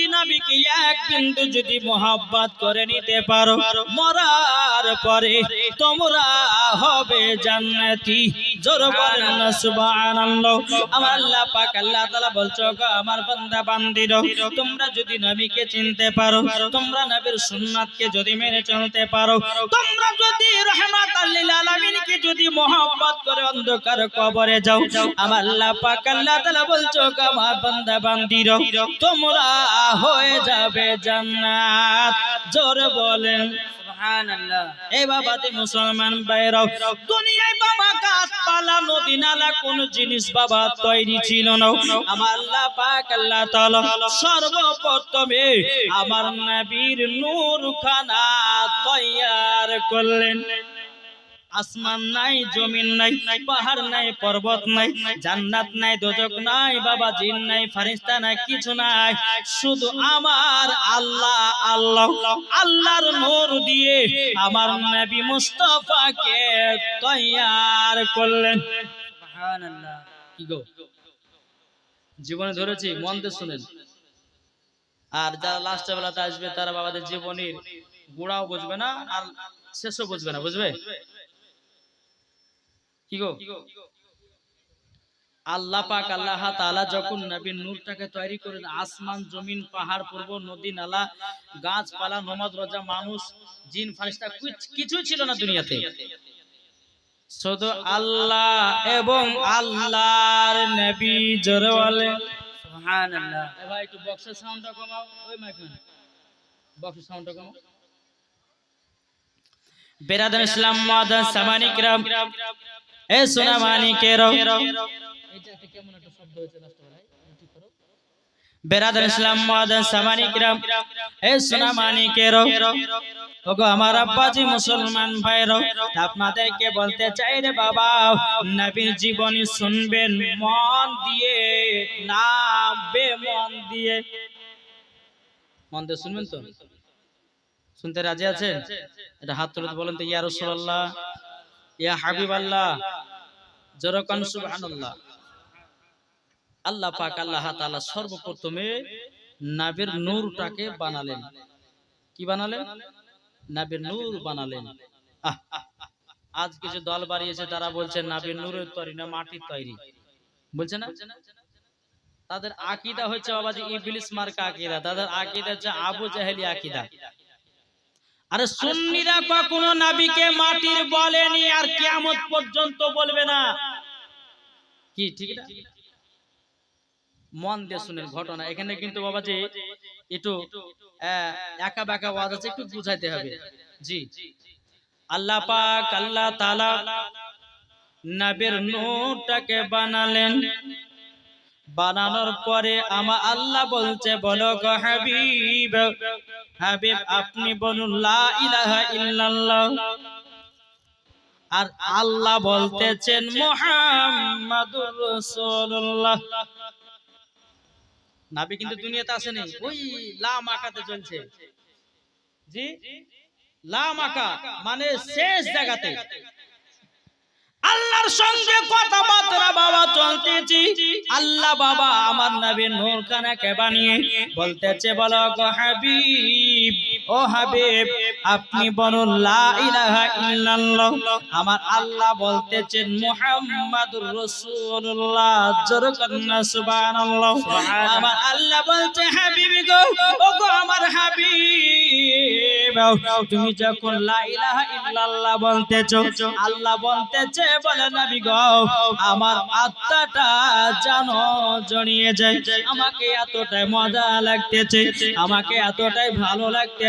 যদি নবীকে এক বিন্দু যদি মোহাব্বত করে নিতে পারো মরার পরে তোমরা হবে জান্নাতি। জোর বলেন না সুবহানাল্লাহ। আমার আল্লাহ পাক আল্লাহ তাআলা বলছো গো আমার বান্দা বান্দিরো তোমরা যদি নবীকে চিনতে পারো তোমরা নবীর সুন্নাতকে যদি মেনে চলতে পারো তোমরা যদি রহমাতাল লিল আলামিনকে যদি মোহাব্বত করে অন্ধকার কবরে যাও আমার আল্লাহ পাক আল্লাহ তাআলা বলছো গো আমার বান্দা বান্দিরো তোমরা হয়ে যাবে জান্নাত। জোর বলেন। এই বাবা মুসলমান বাইরাও দুনিয়ায় বাবা গাছপালা, নদী কোন জিনিস বাবা তৈরি ছিল না। আমার আল্লাহ পাক, আল্লাহ সর্বপ্রথমে আমার নবীর নূর খানা তৈয়ার করলেন। আসমান নাই, জমিন নাই, পাহাড় নাই, পর্বত নাই, জান্নাত নাই, দোজক নাই, বাবা জিন নাই, ফারিস্তা নাই, কিছু নাই। শুধু আমার আল্লাহ আল্লাহ, আল্লাহর নূর দিয়ে আমার নবী মুস্তাফাকে তৈয়ার করলেন। সুবহানাল্লাহ। কি গো? জীবনে ধরেছি, মন দিয়ে শুনেন। আর যারা লাস্টের বেলাতে আসবে, তারা বাবাদের জীবনের গোড়াও বুঝবে না, আর শেষও বুঝবে না, বুঝবে? কি গো? আল্লাহ পাক, আল্লাহ তাআলা যখন নবীর নূরটাকে তৈরি করেন, আসমান, জমিন, পাহাড়, পর্বত, নদী, নালা, গাছপালা, নমাজ, রোজা, মানুষ, জিন, ফারিস্তা, কিছ- ছিল না দুনিয়াতে। শুধু আল্লাহ এবং আল্লাহর নবী জোরে বলে সুবহানাল্লাহ ভাই, একটু বক্সের সাউন্ডটা কমাও। ওই মাইকম্যান বক্সের সাউন্ডটা কমাও। বেরাদান ইসলাম মাদান সামানিকরাম এ সোনা মানিকের বেরাদান ইসলাম মাদান সামানিকরাম এ সোনা ওগো আমার আব্বাজি মুসলমান আপনাদেরকে বলতে চাই রে বাবা, নবীর জীবনী শুনবেন, মন দিয়ে না বে মন দিয়ে। মন দিয়ে শুনবেন তো? শুনতে রাজি আছেন? এটা হাত তুলে বলেন তো, ইয়া রাসূলুল্লাহ, ইয়া হাবিবাল্লাহ। জরকান সুবহানাল্লাহ। আল্লাহ পাক আল্লাহ তাআলা সর্বপ্রথমে নবীর নূরটাকে বানালেন। কি বানালেন? নাবির নূর বানালেন। আহ, আজ কিছু দল বাড়িয়েছে তারা বলছে নাবির নূরের তৈরি না মাটির তৈরি। বলছে না? তাদের আকিদা হচ্ছে বাবা যে ইবলিস মার্কা আকিদা। তাদের আকিদা হচ্ছে আবু জাহেলি আকিদা। আরে সুন্নিরা কখনো নাবিকে মাটির বলেনি আর কিয়ামত পর্যন্ত বলবে না। কি, ঠিক না মন দিয়ে শুনেন ঘটনা। এখানে কিন্তু বাবা যে একটু একা বাঁকা ওয়াজ আছে, একটু বুঝাইতে হবে। জি। আল্লাহ পাক, আল্লাহ তাআলা নবীর নূরটাকে বানালেন। বানানোর পরে আমার আল্লাহ বলছে, বলো গো হাবিব হাবিব, আপনি বলুন, লা ইলাহা ইল্লাল্লাহ। আর আল্লাহ বলতেছেন মুহাম্মাদুর রাসূলুল্লাহ। নাবি কিন্তু দুনিয়াতে আসেনি। ওই লাম আকাতে চলছে। জি? লাম আকা মানে শেষ জায়গাতে। আল্লাহর সঙ্গে কথাবার্তা বাবা চলতেছি। আল্লাহ বাবা আমার নবীর নূর খানাকে বানিয়ে বলতেছে বলো গো হাবিব ও হাবিব আপনি বলুন লা ইলাহা ইল্লাল্লাহ। আমার আল্লাহ বলতেছেন মুহাম্মাদুর রাসূলুল্লাহ। জোর কন্না সুবহানাল্লাহ। আমার আল্লাহ বলতে হাবিব গো ও গো আমার হাবিব। তুমি যখন লা ইলাহা ইল্লাল্লাহ বলতেছো আল্লাহ বলতেছে বলে নবী গো আমার আত্মাটা জানো জড়িয়ে যায়। আমাকে এতটাই মজা লাগতেছে আমাকে এতটাই ভালো লাগতেছে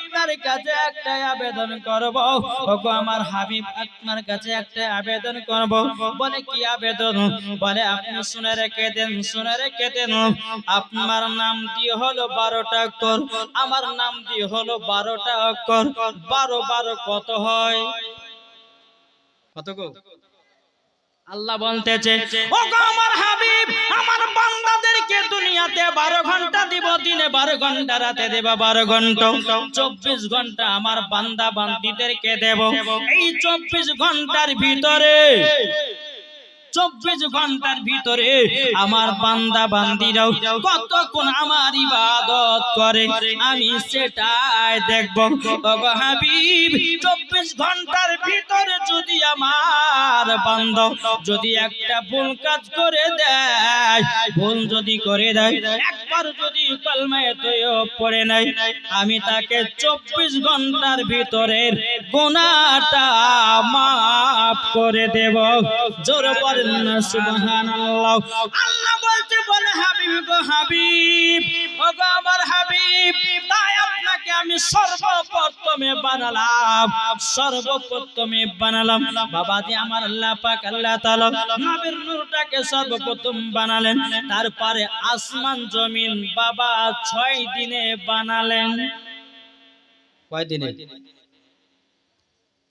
আপনার কাছে একটা আবেদন করব। ওগো, আমার হাবিব আপনার কাছে একটা আবেদন করব। বলে, কি আবেদন? বলে, আপনি শুনে রেখে দেন, শুনে রেখে দেন। আপনার নাম দিয়ে হলো বারোটা অক্ষর। আমার নাম দিয়ে হলো বারোটা অক্ষর। বারো বারো কত হয়? কত গো? আল্লাহ বলতেছে ও গো আমার হাবিব, আমার বান্দাদেরকে দুনিয়াতে বারো ঘণ্টা দিব, দিনে বারো ঘণ্টা, রাতে দেব বারো ঘণ্টা। চব্বিশ ঘণ্টা আমার বান্দা বান্দিদেরকে দেব। এই চব্বিশ ঘণ্টার ভিতরে চব্বিশ ঘণ্টার ভিতরে আমার বান্দা বান্দিরাও কতক্ষণ আমার ইবাদত করে? আমি সেটাই দেখব। হাবিব, চব্বিশ ঘণ্টার ভিতরে যদি আমার বান্দ যদি একটা ভুল কাজ করে দেয়, ভুল যদি করে দেয়, একবার যদি কলমায় তৈয় পড়ে নাই আমি তাকে চব্বিশ ঘণ্টার ভিতরে গোনাটা মাফ করে দেব। জোর বলেন না সুবহানাল্লাহ। আল্লাহ বলতে বলে হাবিব গো হাবিব ও গো আমার হাবিব তাই আপনাকে আমি সর্বপ্রথমে বানালাম সর্বপ্রথমে বানালাম। বাবাজি আমার আল্লাহ পাক আল্লাহ তাআলা নবীর নূরটাকে সর্বপ্রথম বানালেন। তারপরে আসমান জমিন বাবা ছয় দিনে বানালেন। কয় দিনে?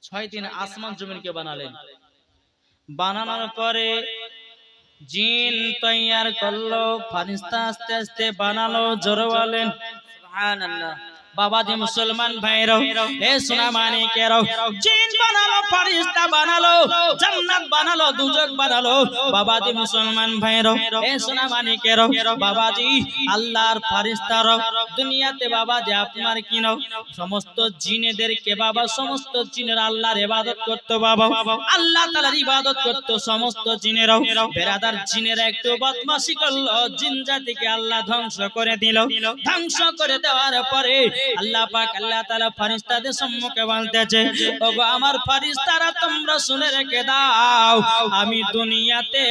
ছয় দিনে আসমান জমিনকে বানালেন। বানানোর পরে জিন তৈয়ার করল ফারিস্তা আস্তে আস্তে বানালো জোর বলেন সুবহানাল্লাহ। বাবাজি মুসলমান ভাইরাও এ সোনা মানিকেরাও জিন বানালো, ফারিস্তা বানালো, জান্নাত বানালো, দুজক বানালো বাবাজি মুসলমান ভাইরাও এ সোনা মানিকেরাও বাবাজি আল্লাহর ফারিস্তারাও দুনিয়াতে বাবাজি আপনার কিনো সমস্ত জিনেদেরকে বাবা, সমস্ত জিনের আল্লাহর ইবাদত করতো বাবা, আল্লাহ তাআলার ইবাদত করতো সমস্ত জিনেরাও বেরাদার জিনেরা একটু বদমাশি করল, জিন জাতিকে আল্লাহ ধ্বংস করে দিল, ধ্বংস করে দেওয়ার পরে আল্লাহ পাক আল্লাহ তাআলা ফেরেশতাদের সম্মুখে বলতেছে ওগো আমার ফেরেশতারা তোমরা শুনে রেখে দাও আমি দুনিয়াতে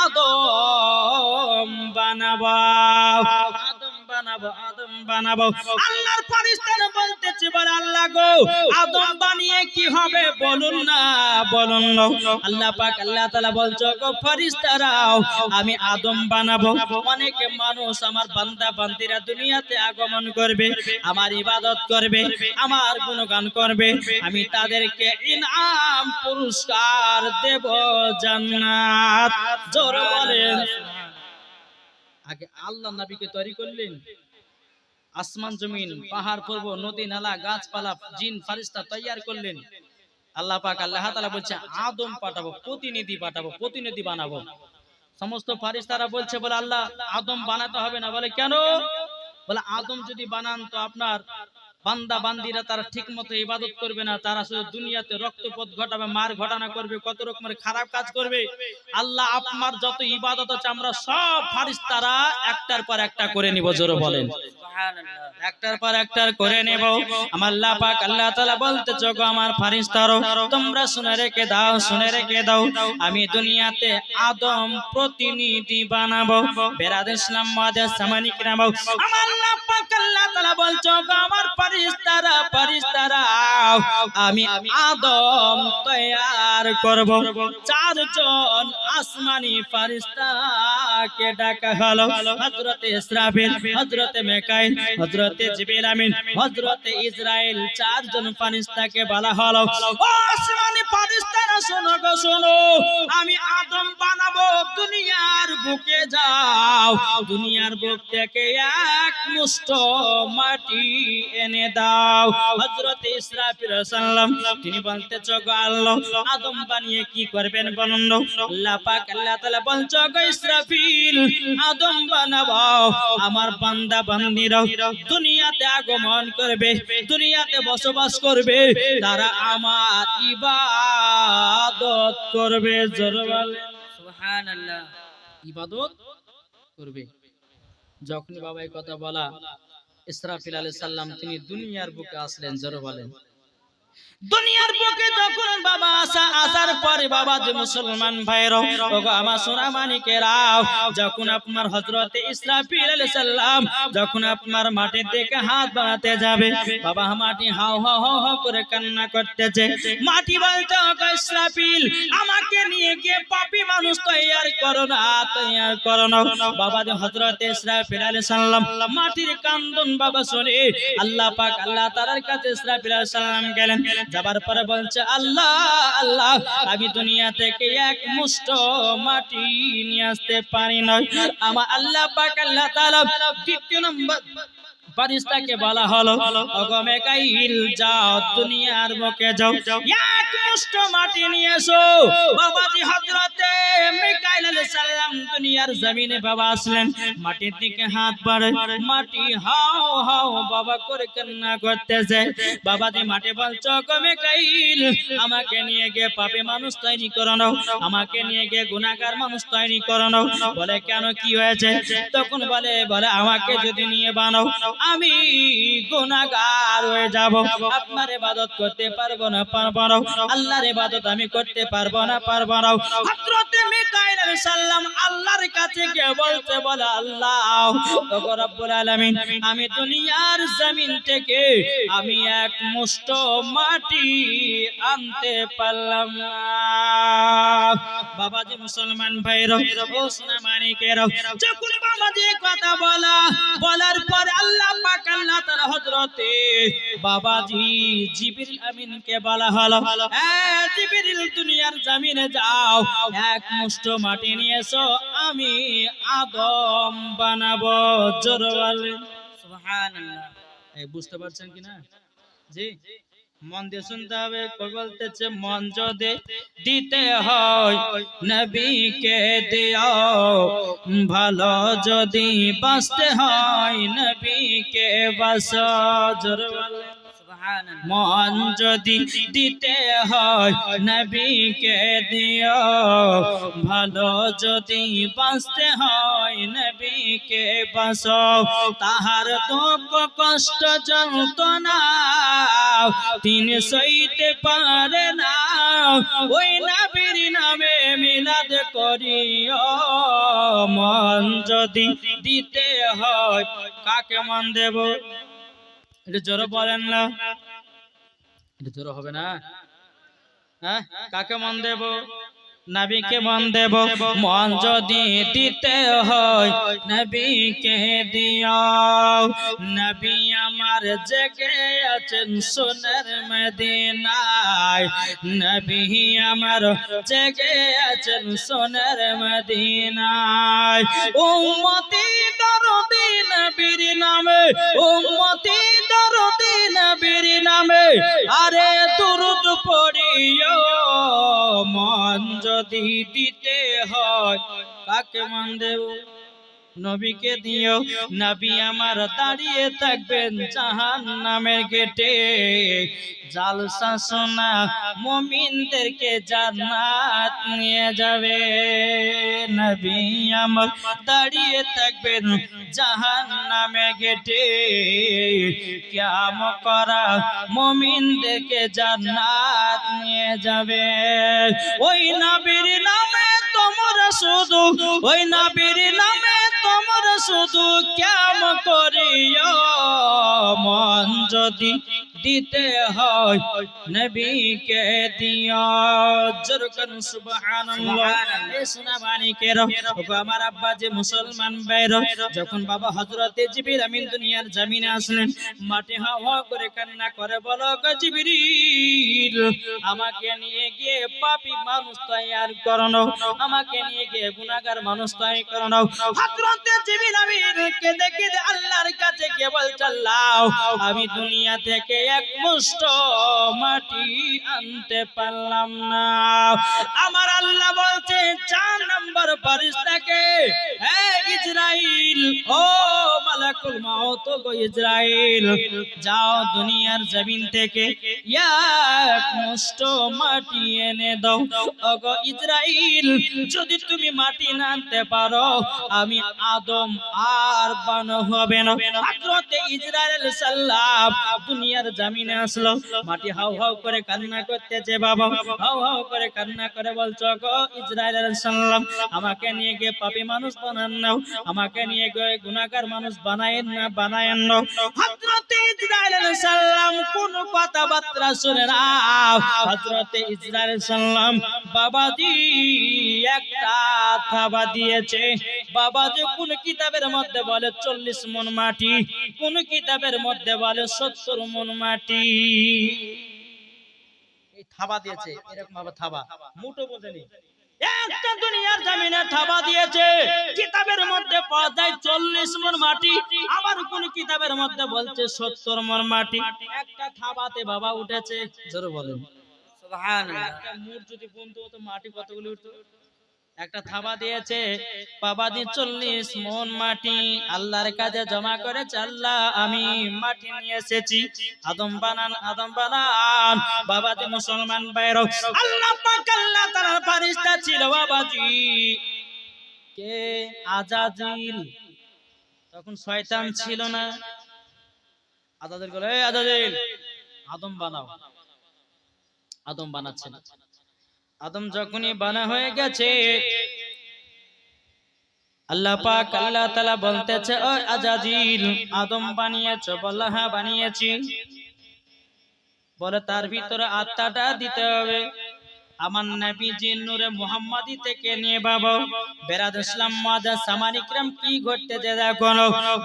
আদম বানাবো আদম বানাবো আদম বানাবো। আল্লাহর ফেরেশতারা বলে আল্লাহ গো, আদম বানিয়ে কি হবে বলুন না, বলুন আল্লাহ পাক, আল্লাহ বলছো গো আমি আদম বানাবো। অনেক মানুষ আমার বান্দা, বান্দিরা দুনিয়াতে আগমন করবে, আমার ইবাদত করবে, আমার গুণগান করবে। আমি তাদেরকে ইনাম পুরস্কার দেব জান্নাত। জোর বলেন। আগে আল্লাহ নবীকে তৈরি করলেন। আসমান জমিন পাহাড় পর্ব নদী নালা গাছপালা জিন ফারিস্তা তৈয়ার করলেন। আল্লাহ পাক আল্লাহ তাআলা বলছে আদম পাঠাবো প্রতিনিধি পাঠাবো প্রতিনিধি বানাবো। সমস্ত ফারিস্তারা বলছে বলে আল্লাহ আদম বানাতে হবে না। বলে কেন? বলে আদম যদি বানান তো আপনার বান্দা, বান্দিরা তারা ঠিক মতো ইবাদত করবে না, তারা শুধু দুনিয়াতে রক্তপথ ঘটাবে, মার ঘটনা করবে, কত রকমের খারাপ কাজ করবে। আল্লাহ আপনার যত ইবাদত আছে, আমরা সব ফারিস্তারা একটার পর একটা করে নিব, জোরে বলেন। একটার পর একটার করে নেব। আমার আল্লাহ বলতে চোখ আমার তোমরা শুনে রেখে দাও, শুনে রেখে দাও। আমি দুনিয়াতে আদম প্রতিনিধি বানাবো, বেরাদ ইসলাম আমার বলছো ফারিস্তারা ফারিস্তারা আমি আদম তৈয়ার করব। চারজন আসমানি ফারিস্তাকে ডাকা হলো। হযরতে ইসরাফিল, হযরতে মিকাইল, হযরতে জিবরিল আমিন, হযরতে ইসরাইল চারজন ফারিস্তাকে বলা হলো। ও আসমানি ফারিস্তারা শোনো গো, শোনো। আমি আদম বানাবো দুনিয়ার বুকে, যাও। দুনিয়ার বুক থেকে এক মুষ্ট মাটি এনে দাও। হযরতে ইসরাফিল সাল্লাম, তিনি বলতে চগো আল্লাহ, আদম বানিয়ে কি করবেন বলুন। আল্লাহ পাক, আল্লাহ তাআলা বলছো গো ইসরাফিল, আদম বানাবো। আমার বান্দা বান্দিরা দুনিয়াতে আগমন করবে, দুনিয়াতে বসবাস করবে। তারা আমার ইবাদত করবে সুবহানাল্লাহ। ইবাদত করবে। যখন বাবা কথা বলা, ইসরাফিল আলাইহিস সালাম, তিনি দুনিয়ার বুকে আসলেন জোরবালে দুনিয়ার বুকে যখন বাবা আসা, আসার পরে বাবা যে মুসলমান ভাইরা ওগো আমার সোনা মানিকেরাও যখন আপনার হযরতে ইসরাফিল আলাইহিস সালাম যখন আপনার মাটির দিকে হাত বাড়াতে যাবে, বাবা মাটি হাও হাও হাও হাও করে কান্না করতেছে। মাটি বলতে, ওগো ইসরাফিল, আমাকে নিয়ে গিয়ে পাপী মানুষ তৈয়ার করো না, তৈয়ার করো না। বাবা যে হযরতে ইসরাফিল আলাইহিস সালাম মাটির কান্দন বাবা শুনে, আল্লাহ পাক আল্লাহ তাআলার কাছে ইসরাফিল আলাইহিস সালাম গেলেন। যাবার পরে বলছে, আল্লাহ আল্লাহ, আমি দুনিয়া থেকে এক মুষ্ট মাটি নিয়ে আসতে পারি নয়। আমার আল্লাহ পাক, আল্লাহ তাআলা দ্বিতীয় নম্বর ফারিস্তাকে বলা হলো অগমে কাইল যাও, দুনিয়ার বুকে যাও। এক মুষ্ট মাটি নিয়ে এসো। বাবাজি হযরতে মিকাইল আলাইহিস সালাম দুনিয়ার জমিনে বাবা আসলেন। মাটির দিকে হাত বাড়ে মাটি হাও হাও, বাবা করে কান্না করতেছে। বাবাজি মাটি বলছো অগমে কাইল আমাকে নিয়ে গিয়ে পাপে মানুষ তৈরি করানো আমাকে নিয়ে গিয়ে গুনাহগার মানুষ তৈরি করানো বলে, কেন, কি হয়েছে? তখন বলে বলে, আমাকে যদি নিয়ে বানাও। আমি গুনাহগার হয়ে যাব। আপনার ইবাদত করতে পারব না পারব না। আল্লাহর ইবাদত আমি করতে পারব না পারব না। হযরতে মিকাইল আলাইহিস সালাম আল্লাহর কাছে গিয়ে বলতে বলে, আল্লাহ, ওগো রব্বুল আলামিন, আমি দুনিয়ার জমিন থেকে আমি এক মুষ্ট মাটি আনতে পারলাম বাবাজি মুসলমান ভাইরা ও সোনা মানিকেরা, যখন বাবাজি কথা বলা, বলার পর আল্লাহ পাক আল্লাহ তাআলা হযরতে। বাবাজি জিবরিল আমিনকে বলা হলো, এ জিবরিল, দুনিয়ার জমিনে যাও। এক মুষ্ট মাটি নিয়েছো, আমি আদম বানাবো জোর সুবহানাল্লাহ। বুঝতে পারছেন কিনা? জি? মন দিয়ে শুনতে হবে বলতেছে, মন যদি দিতে হয়, নবীকে দিও। ভালো যদি বাঁচতে হয়, নবীকে বাস জোর সুবহানাল্লাহ মন যদি দিতে হয়, নবীকে দিও। ভালো যদি বাঁচতে হয়, নবীকে বাঁচো তাহার দুঃখ, কষ্ট, যন্ত্রণা তিনি সইতে পারে না। ওই নবীর নামে মিলাদ করিও। মন যদি দিতে হয়, কাকে মন দেব? এটা জোরে বলেন না। এটা জোরে হবে না? হ্যাঁ? কাকে মন দেব? নবীকে মন দেব। মন যদি দিতে হয় নবীকে দিও নবী আমার জেগে আছেন সোনার মদিনায়। নবী আমার জেগে আছেন সোনার মদিনায়। উম্মতি দরদি নবীর নামে, উম্মতি দরদি নবীর নামে। আরে দুরুদ পড়িও, মন যদি দিতে হয়, কাকে মন দেব? নবীকে দিও, নবী আমার দাঁড়িয়ে থাকবেন জাহান নামের গেটে। জালসা সোনা মমিনদেরকে জান্নাত নিয়ে যাবে। নবী আমার দাঁড়িয়ে থাকবেন জাহান নামে গেটে। ক্যাম করা মমিনদেরকে জান্নাত নিয়ে যাবে। ওই নবীর নামে তোমরা শুধু, ওই নবীর নামে তোমরা শুধু কেম করিও মন যদি দিতে হয়। নবীকে দিও। জরকন সুবহানাল্লাহ। এ সোনা মানিকের ওগো আমার আব্বা যে মুসলমান ভাইর। যখন বাবা হযরতে জিবরিল আমিন দুনিয়ার জমিনে আসলেন মাটি হাওয়া করে কান্না করে বলো গো জিবরিল, আমাকে নিয়ে গিয়ে পাপী মানুষ তৈয়ার করনো আমাকে নিয়ে গিয়ে গুনাহগার মানুষ তৈরি করনো হযরতে জিবরিল আমিনকে দেখে আল্লাহর কাছে কেবল আল্লাহ আমি দুনিয়া থেকে এক মুষ্ট মাটি আনতে পারলাম না। আমার আল্লাহ বলছে, চার নম্বর ফেরেশতাকে, হে ইসরাইল ও মালাকুল মাউত গো ইসরাইল যাও দুনিয়ার জমিন থেকে এক মুষ্ট মাটি এনে দাও। ওগো ইসরাইল যদি তুমি মাটি না আনতে পারো, আমি আদম আর বান হবে না। হযরতে ইসরাইল আলাইহিস সালাম দুনিয়ার জমিনে আসলো। মাটি হাউ হাউ করে কান্না করতেছে বাবা। হাউ হাউ করে কান্না করে বলছো, গো ইসরাইল আলাইহিস সালাম আমাকে নিয়ে গিয়ে পাপী মানুষ বানান নাও। আমাকে নিয়ে গিয়ে গুনাহগার মানুষ বানায়েন না বানায়েন না হযরতে ইসরাইল আলাইহিস সালাম কোন কথাবার্তা শুনে না। হযরতে ইসরাইল আলাইহিস সালাম বাবাজি একটা থাবা দিয়েছে। বাবাজি কোন কিতাবের মধ্যে বলে চল্লিশ মন মাটি কোন কিতাবের মধ্যে বলে সত্তর মন মাটি। থাবা দিয়েছে এরকম ভাবে থাবা। মুটো বোঝেনি। একটা দুনিয়ার জমিনে থাবা দিয়েছে। কিতাবের মধ্যে পাওয়া যায় চল্লিশ মন মাটি আবার কোন কিতাবের মধ্যে বলছে সত্তর মন মাটি। একটা থাবাতে বাবা উঠেছে জোরে বলেন। একটা মুঠ যদি বন্ধু হতো মাটি কতগুলি উঠতো? একটা থাবা দিয়েছে। বাবা দিয়ে চল্লিশ মন মাটি। আল্লাহর কাজে জমা করেছে, আল্লাহ আমি মাটি নিয়ে এসেছি। আদম বানান আদম বানান। বাবা যে মুসলমান বাইর। আল্লাহ তাআলার ফারিস্তা ছিল কে? তখন শয়তান ছিল না। আজাজিল বলে, "এই আজাজিল, আদম বানাও। আদম বানাচ্ছে না। আদম যখনই বানা হয়ে গেছে আল্লাহ পাক আল্লাহ তাআলা বলতেছে ও আজাজিল আদম বানিয়েছো বললা হ্যাঁ বানিয়েছি। বলে তার ভিতরে আত্মাটা দিতে হবে। আমার নবী যে নূরে মুহাম্মাদি থেকে নিয়ে বাবা, বেরাদ ইসলাম মাদা সামানিকরাম কি ঘটতেছে দেখো?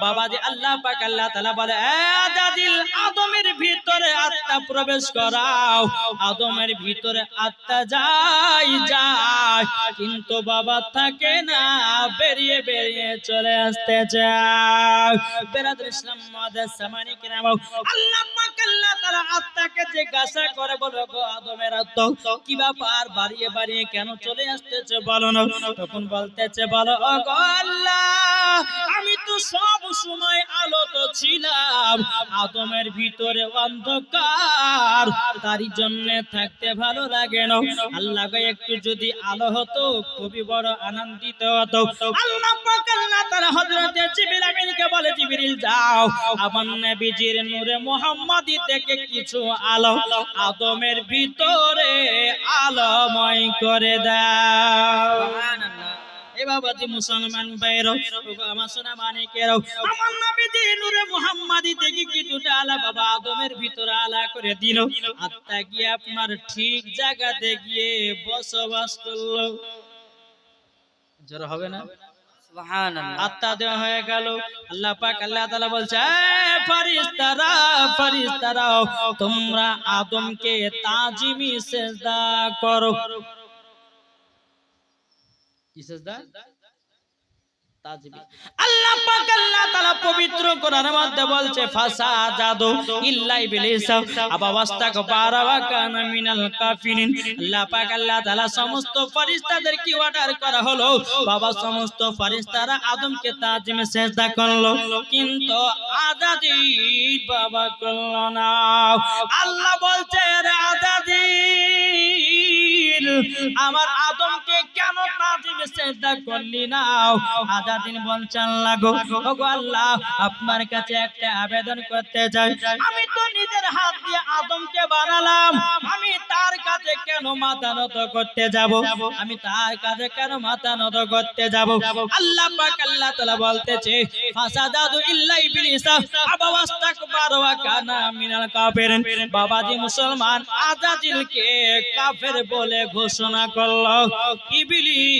বাবা যে আল্লাহ পাক, আল্লাহ তাআলা বলে, এ আজাদিল আদমের ভিতরে আত্মা প্রবেশ করাও। আদমের ভিতরে আত্মা যায় যায় কিন্তু বাবা থাকে না, বেরিয়ে বেরিয়ে চলে আসতে চায়। বেরাদ ইসলাম মাদা সামানিকরাম, আল্লাহ পাক, আল্লাহ তাআলা আত্মাকে জিজ্ঞাসা করে বলো গো আদমের আত্মা, কি ব্যাপার? বাড়িয়ে বাড়িয়ে কেন চলে আসতেছে বলো না? তখন বলতেছে, বলো আমি তো সব সময় আলো তো ছিলাম। আদমের ভিতরে অন্ধকার, তারই জন্য থাকতে ভালো লাগে না। আল্লাহ গো একটু যদি আলো হতো, খুবই বড় আনন্দিত হতো। আল্লাহ তাআলা হযরতে জিবরিল আমিনকে বলে, জিবরিল, যাও। আমার নবীজির নূরে মুহাম্মাদি থেকে কিছু আলো আদমের ভিতরে আলোময় করে দাও। কিছুটা বাবা আদমের ভিতরে আলা করে আপনার ঠিক জায়গাতে গিয়ে বসবাস করল। জোর হবে না? আত্মা দেওয়া হয়ে গেল। আল্লাহ পাক আল্লাহ তালা বলছে "এ ফেরেশতারা ফেরেশতারা তোমরা আদমকে তাজিমি সেজদা করো। কি সেজদা? আল্লাহ পাক আল্লাহ তাআলা পবিত্র কোরআনের মধ্যে বলছে ফাসাজাদু ইল্লা ইবলিস আবা ওয়াস্তাকবারা ওয়া কানা মিনাল কাফিরিন। আল্লাহ পাক আল্লাহ তাআলা সমস্ত ফেরেশতাদের কি অর্ডার আদমকে তাজিমে সেজদা করল। কিন্তু আজাদি বাবা করল না। আল্লাহ বলছে আমার আদমকে কেন করলি না। আজাদিন বলছেন, লাগো, ওগো আল্লাহ, আপনার কাছে একটা আবেদন করতে চাই। আমি তো নিজের হাত দিয়ে আদমকে বানালাম। আমি তার কাছে কেন মাথা নত করতে যাব? আমি তার কাছে কেন মাথা নত করতে যাব? আল্লাহ পাক আল্লাহ তাআলা বলতেছে, ফাসাদাদু ইল্লা ইবলিস আবা ওয়াস্তাকবার ওয়া কানা মিনাল মুসলমান কাফের বলে ঘোষণা করল। ইবলিস